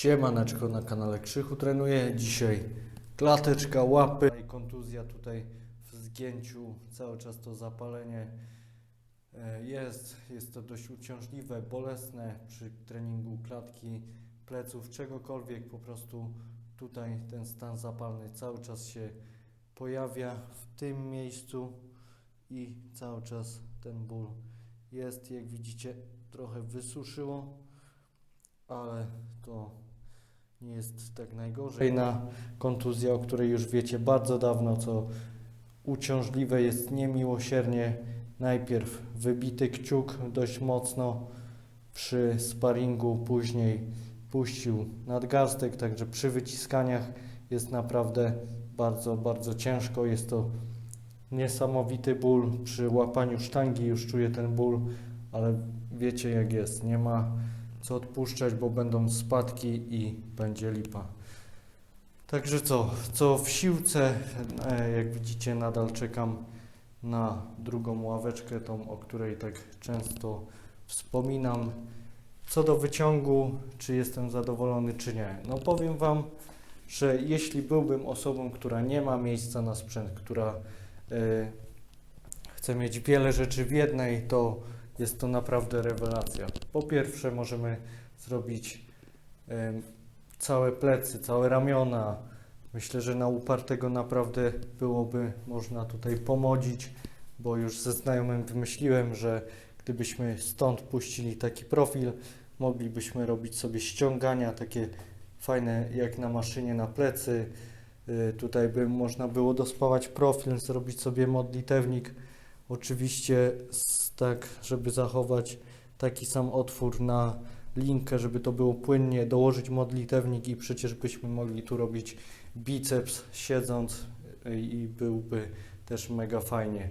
Siemaneczko na kanale Krzychu Trenuję. Dzisiaj klateczka, łapy i kontuzja tutaj w zgięciu, cały czas to zapalenie e, jest. Jest to dość uciążliwe, bolesne przy treningu klatki, pleców, czegokolwiek. Po prostu tutaj ten stan zapalny cały czas się pojawia w tym miejscu i cały czas ten ból jest. Jak widzicie trochę wysuszyło, ale to nie jest tak najgorzej. Kolejna kontuzja, o której już wiecie bardzo dawno, co uciążliwe jest niemiłosiernie. Najpierw wybity kciuk dość mocno przy sparingu, później puścił nadgarstek, także przy wyciskaniach jest naprawdę bardzo, bardzo ciężko. Jest to niesamowity ból. Przy łapaniu sztangi już czuję ten ból, ale wiecie jak jest. Nie ma co odpuszczać, bo będą spadki i będzie lipa. Także co, co w siłce, e, jak widzicie, nadal czekam na drugą ławeczkę, tą, o której tak często wspominam. Co do wyciągu, czy jestem zadowolony, czy nie. No powiem Wam, że jeśli byłbym osobą, która nie ma miejsca na sprzęt, która e, chce mieć wiele rzeczy w jednej, to jest to naprawdę rewelacja. Po pierwsze, możemy zrobić całe plecy, całe ramiona. Myślę, że na upartego naprawdę byłoby można tutaj pomodzić, bo już ze znajomym wymyśliłem, że gdybyśmy stąd puścili taki profil, moglibyśmy robić sobie ściągania takie fajne jak na maszynie na plecy. Y, Tutaj by można było dospawać profil, zrobić sobie modlitewnik. Oczywiście tak, żeby zachować taki sam otwór na linkę, żeby to było płynnie, dołożyć modlitewnik i przecież byśmy mogli tu robić biceps siedząc y, i byłby też mega fajnie.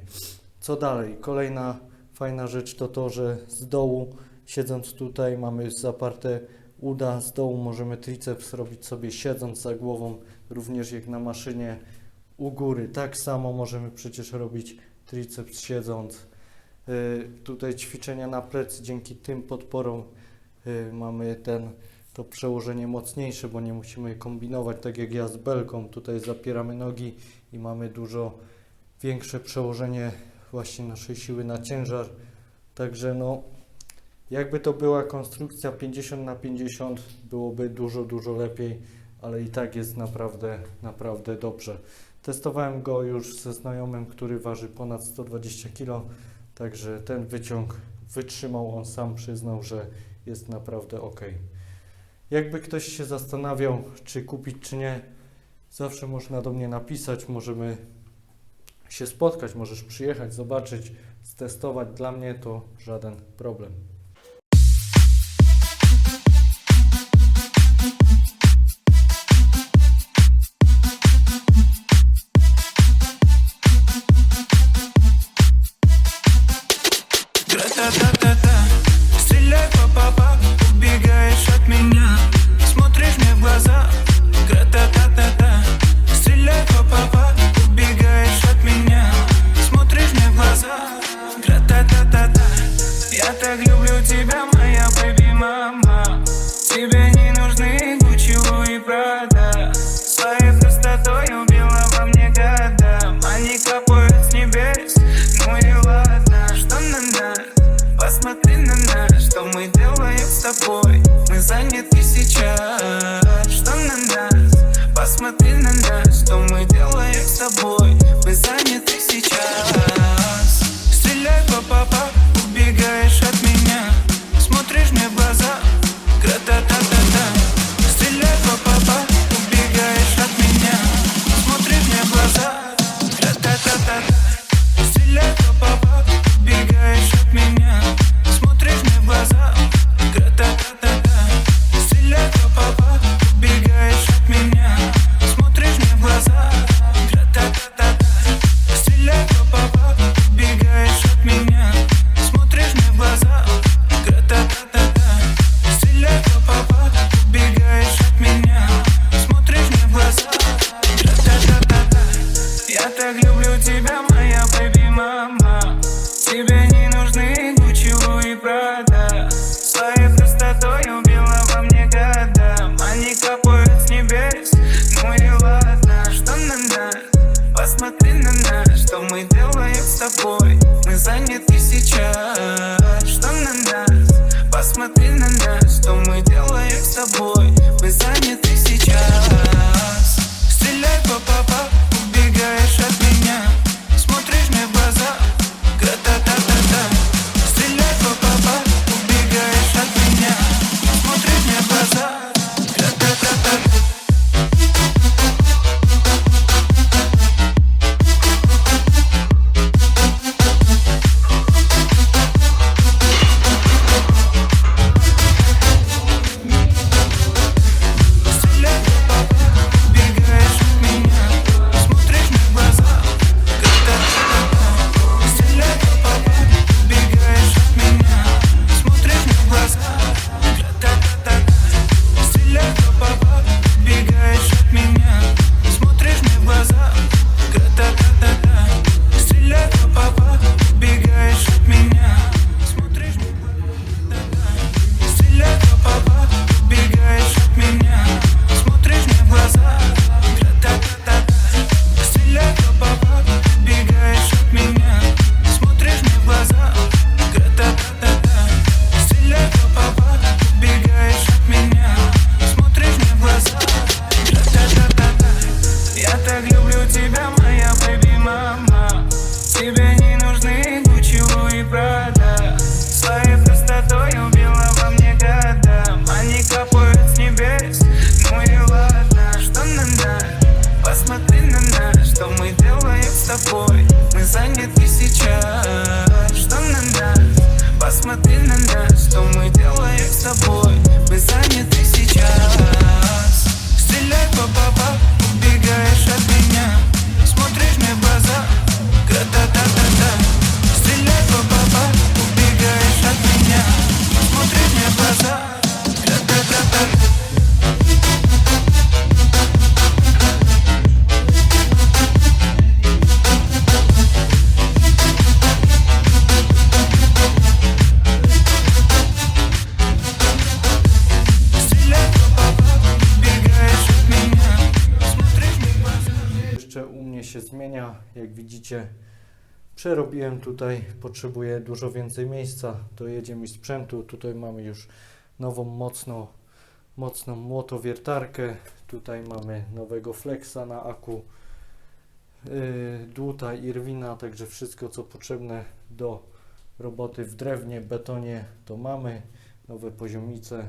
Co dalej? Kolejna fajna rzecz to to, że z dołu siedząc tutaj mamy zaparte uda, z dołu możemy triceps robić sobie siedząc za głową, również jak na maszynie u góry. Tak samo możemy przecież robić triceps siedząc. Y, Tutaj ćwiczenia na plecy, dzięki tym podporom y, mamy ten, to przełożenie mocniejsze, bo nie musimy kombinować tak jak ja z belką. Tutaj zapieramy nogi i mamy dużo większe przełożenie właśnie naszej siły na ciężar. Także no, jakby to była konstrukcja 50 na 50, byłoby dużo, dużo lepiej, ale i tak jest naprawdę, naprawdę dobrze. Testowałem go już ze znajomym, który waży ponad 120 kg, także ten wyciąg wytrzymał. On sam przyznał, że jest naprawdę ok. Jakby ktoś się zastanawiał, czy kupić, czy nie, zawsze można do mnie napisać. Możemy się spotkać, możesz przyjechać, zobaczyć, stestować. Dla mnie to żaden problem. da da się zmienia, jak widzicie. Przerobiłem tutaj, potrzebuję dużo więcej miejsca, dojedzie mi sprzętu. Tutaj mamy już nową, mocną, mocną młotowiertarkę. Tutaj mamy nowego flexa na aku, yy, dłuta Irwina, także wszystko co potrzebne do roboty w drewnie, betonie to mamy. Nowe poziomice,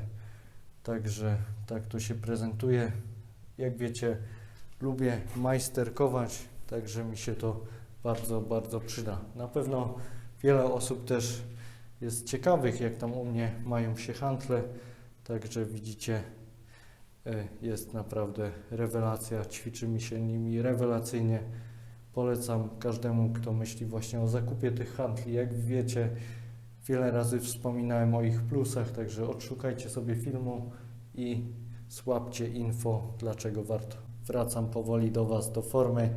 także tak to się prezentuje. Jak wiecie, lubię majsterkować, także mi się to bardzo, bardzo przyda. Na pewno wiele osób też jest ciekawych, jak tam u mnie mają się handle, także widzicie, e, jest naprawdę rewelacja, ćwiczy mi się nimi rewelacyjnie. Polecam każdemu, kto myśli właśnie o zakupie tych handli. Jak wiecie, wiele razy wspominałem o ich plusach, także odszukajcie sobie filmu i słabcie info, dlaczego warto. Wracam powoli do Was, do formy.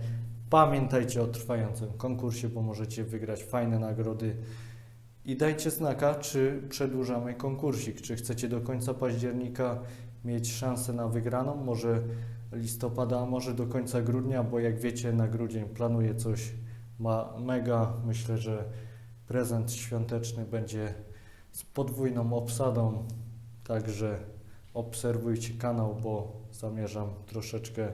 Pamiętajcie o trwającym konkursie, bo możecie wygrać fajne nagrody. I dajcie znaka, czy przedłużamy konkursik. Czy chcecie do końca października mieć szansę na wygraną? Może listopada, może do końca grudnia, bo jak wiecie, na grudzień planuję coś ma mega. Myślę, że prezent świąteczny będzie z podwójną obsadą. Także obserwujcie kanał, bo zamierzam troszeczkę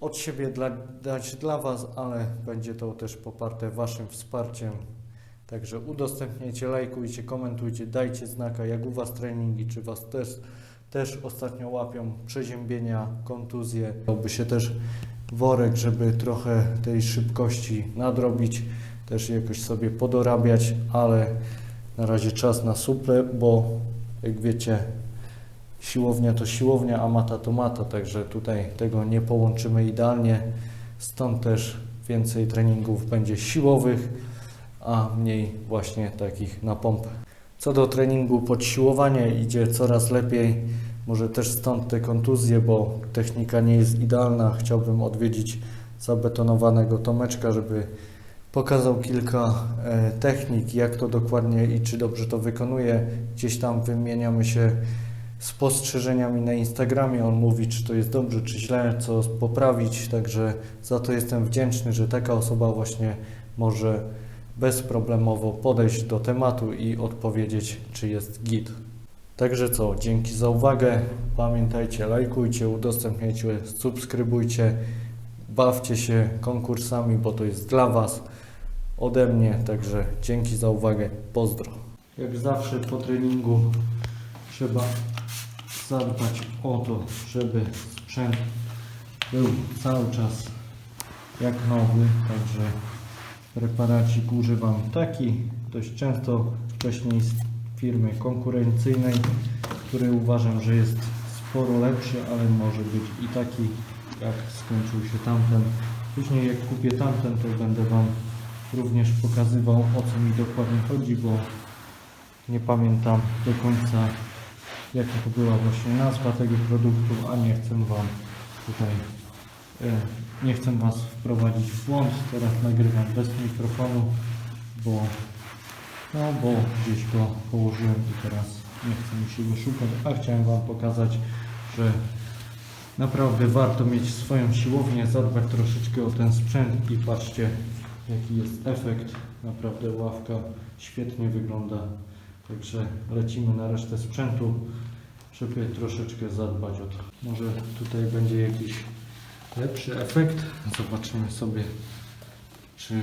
od siebie dla, dać dla Was, ale będzie to też poparte Waszym wsparciem. Także udostępniajcie, lajkujcie, komentujcie, dajcie znaka, jak u Was treningi, czy Was też, też ostatnio łapią przeziębienia, kontuzje. Dałby się też worek, żeby trochę tej szybkości nadrobić, też jakoś sobie podorabiać, ale na razie czas na suple, bo jak wiecie, siłownia to siłownia, a mata to mata, także tutaj tego nie połączymy idealnie. Stąd też więcej treningów będzie siłowych, a mniej właśnie takich na pompę. Co do treningu podsiłowania idzie coraz lepiej. Może też stąd te kontuzje, bo technika nie jest idealna. Chciałbym odwiedzić zabetonowanego Tomeczka, żeby pokazał kilka e, technik, jak to dokładnie i czy dobrze to wykonuje. Gdzieś tam wymieniamy się spostrzeżeniami na Instagramie. On mówi, czy to jest dobrze, czy źle, co poprawić. Także za to jestem wdzięczny, że taka osoba właśnie może bezproblemowo podejść do tematu i odpowiedzieć, czy jest git. Także co, dzięki za uwagę. Pamiętajcie, lajkujcie, udostępniajcie, subskrybujcie, bawcie się konkursami, bo to jest dla Was ode mnie. Także dzięki za uwagę. Pozdro. Jak zawsze po treningu trzeba zadbać o to, żeby sprzęt był cały czas jak nowy, także preparacik używam taki dość często wcześniej z firmy konkurencyjnej, który uważam, że jest sporo lepszy, ale może być i taki jak skończył się tamten. Później jak kupię tamten, to będę Wam również pokazywał o co mi dokładnie chodzi, bo nie pamiętam do końca jaka to była właśnie nazwa tego produktu, a nie chcę Wam tutaj, e, nie chcę Was wprowadzić w błąd. Teraz nagrywam bez mikrofonu, bo, no bo gdzieś go położyłem i teraz nie chcę mi się go szukać, a chciałem Wam pokazać, że naprawdę warto mieć swoją siłownię, zadbać troszeczkę o ten sprzęt i patrzcie jaki jest efekt. Naprawdę ławka świetnie wygląda. Także lecimy na resztę sprzętu, żeby troszeczkę zadbać o to. Może tutaj będzie jakiś lepszy efekt. Zobaczymy sobie, czy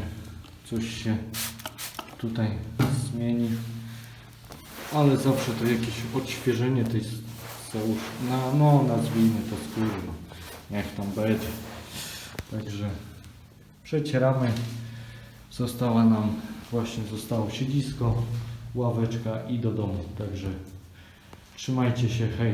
coś się tutaj zmieni. Ale zawsze to jakieś odświeżenie tej załóż, no, no nazwijmy to skóry. No. Niech tam będzie. Także przecieramy. Została nam, właśnie zostało siedzisko, ławeczka i do domu. Także trzymajcie się, hej.